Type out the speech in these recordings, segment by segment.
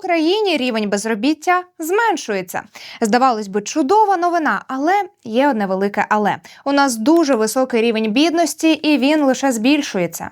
Україні рівень безробіття зменшується. Здавалось би, чудова новина, але є одне велике але. У нас дуже високий рівень бідності, і він лише збільшується.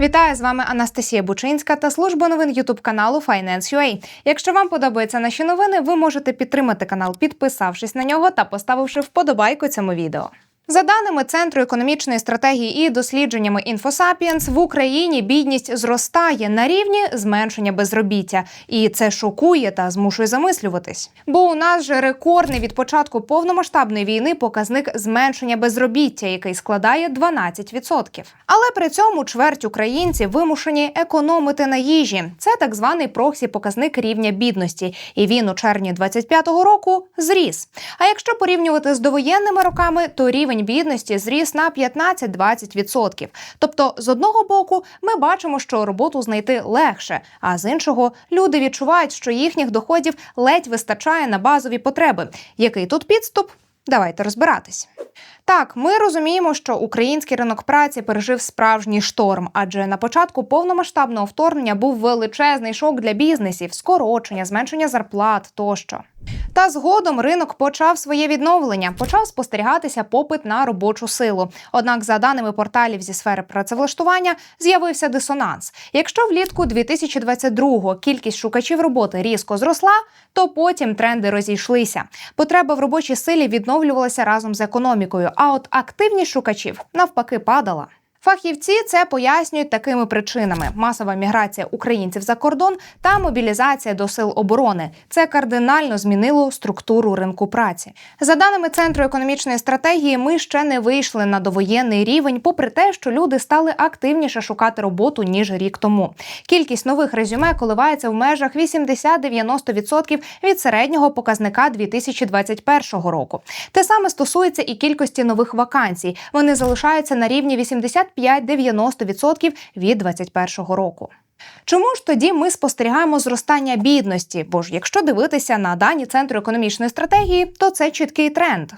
Вітаю з вами Анастасія Бучинська та служба новин Ютуб каналу Finance.ua. Якщо вам подобаються наші новини, ви можете підтримати канал, підписавшись на нього та поставивши вподобайку цьому відео. За даними Центру економічної стратегії і дослідженнями InfoSapiens, в Україні бідність зростає на рівні зменшення безробіття, і це шокує та змушує замислюватись. Бо у нас же рекордний від початку повномасштабної війни показник зменшення безробіття, який складає 12%. Але при цьому чверть українців вимушені економити на їжі. Це так званий проксі показник рівня бідності, і він у червні 25-го року зріс. А якщо порівнювати з довоєнними роками, то рівень бідності зріс на 15-20%. Тобто, з одного боку, ми бачимо, що роботу знайти легше, а з іншого люди відчувають, що їхніх доходів ледь вистачає на базові потреби. Який тут підступ? Давайте розбиратись. Так, ми розуміємо, що український ринок праці пережив справжній шторм, адже на початку повномасштабного вторгнення був величезний шок для бізнесів, скорочення, зменшення зарплат тощо. Та згодом ринок почав своє відновлення, почав спостерігатися попит на робочу силу. Однак, за даними порталів зі сфери працевлаштування, з'явився дисонанс. Якщо влітку 2022-го кількість шукачів роботи різко зросла, то потім тренди розійшлися. Потреба в робочій силі відновлювалася разом з економікою. А от активність шукачів навпаки падала. Фахівці це пояснюють такими причинами: масова міграція українців за кордон та мобілізація до сил оборони. Це кардинально змінило структуру ринку праці. За даними центру економічної стратегії, ми ще не вийшли на довоєнний рівень, попри те, що люди стали активніше шукати роботу ніж рік тому. Кількість нових резюме коливається в межах 80-90% від середнього показника 2021 року. Те саме стосується і кількості нових вакансій. Вони залишаються на рівні 85-90% від 2021 року. Чому ж тоді ми спостерігаємо зростання бідності? Бо ж якщо дивитися на дані Центру економічної стратегії, то це чіткий тренд.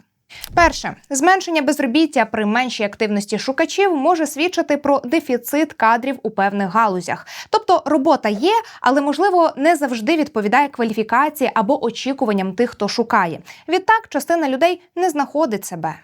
Перше зменшення безробіття при меншій активності шукачів може свідчити про дефіцит кадрів у певних галузях. Тобто робота є, але можливо не завжди відповідає кваліфікації або очікуванням тих, хто шукає. Відтак, частина людей не знаходить себе.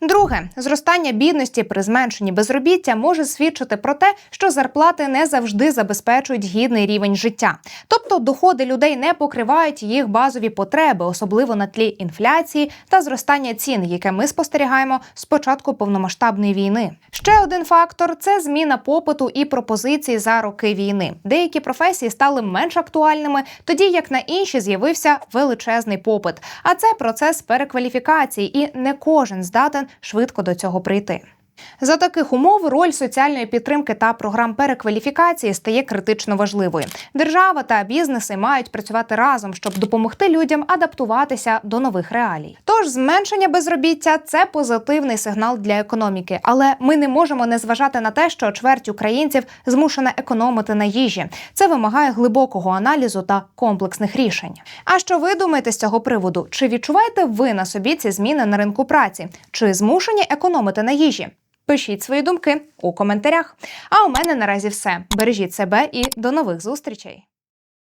Друге, зростання бідності при зменшенні безробіття може свідчити про те, що зарплати не завжди забезпечують гідний рівень життя. Тобто доходи людей не покривають їх базові потреби, особливо на тлі інфляції та зростання цін, яке ми спостерігаємо з початку повномасштабної війни. Ще один фактор це зміна попиту і пропозиції за роки війни. Деякі професії стали менш актуальними, тоді як на інші з'явився величезний попит. А це процес перекваліфікації, і не кожен здатен швидко до цього прийти. За таких умов роль соціальної підтримки та програм перекваліфікації стає критично важливою. Держава та бізнеси мають працювати разом, щоб допомогти людям адаптуватися до нових реалій. Тож зменшення безробіття це позитивний сигнал для економіки, але ми не можемо не зважати на те, що чверть українців змушена економити на їжі. Це вимагає глибокого аналізу та комплексних рішень. А що ви думаєте з цього приводу? Чи відчуваєте ви на собі ці зміни на ринку праці? Чи змушені економити на їжі? Пишіть свої думки у коментарях. А у мене наразі все. Бережіть себе і до нових зустрічей.